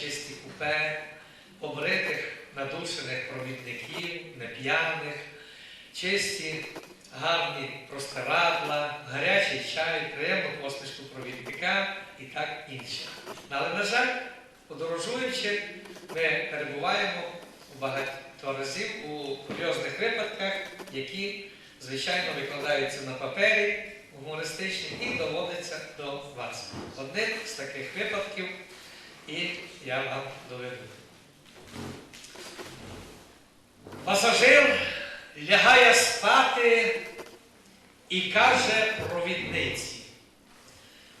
чисті купе, побритих, надушених провідників, неп'яних, чисті, гарні простирадла, гарячий чай, приємну посмішку провідника і так інше. Але, на жаль, подорожуючи, ми перебуваємо багато разів у курйозних випадках, які, звичайно, викладаються на папері гумористичні і доводяться до вас. Одним з таких випадків і я вам доведу. Пасажир лягає спати і каже провідниці.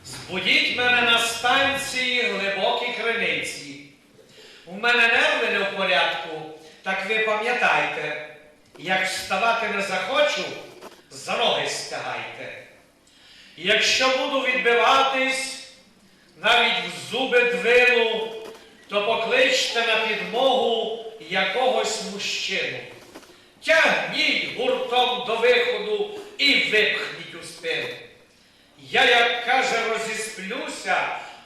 Збудіть мене на станції глибокі криниці. У мене нерви не в порядку, так ви пам'ятайте, як вставати не захочу, за ноги стягайте. Якщо буду відбиватись, навіть в зуби двину, то покличте на підмогу якогось мужчину. Тягніть гуртом до виходу і випхніть у спину. Я, як каже, розісплюся,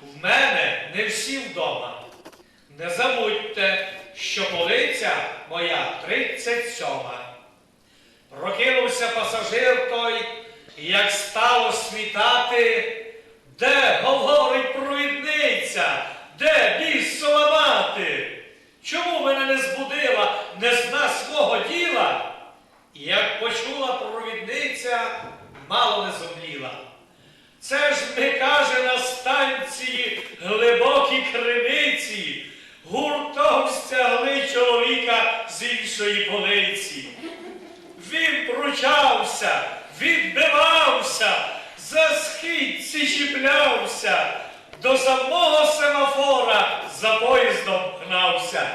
в мене не всі вдома. Не забудьте, що полиця моя тридцять сьома. Прокинувся пасажир той, як стало світати, де говорить провідниця, де бісова мати? Чому мене не збудила, не зна свого діла? І як почула провідниця, мало не зомліла. Це ж ми каже на станції глибокі криниці, гуртом стягли чоловіка з іншої полиці. Він пручався, відбивався, за східці чіплявся, до самого семафора за поїздом гнався.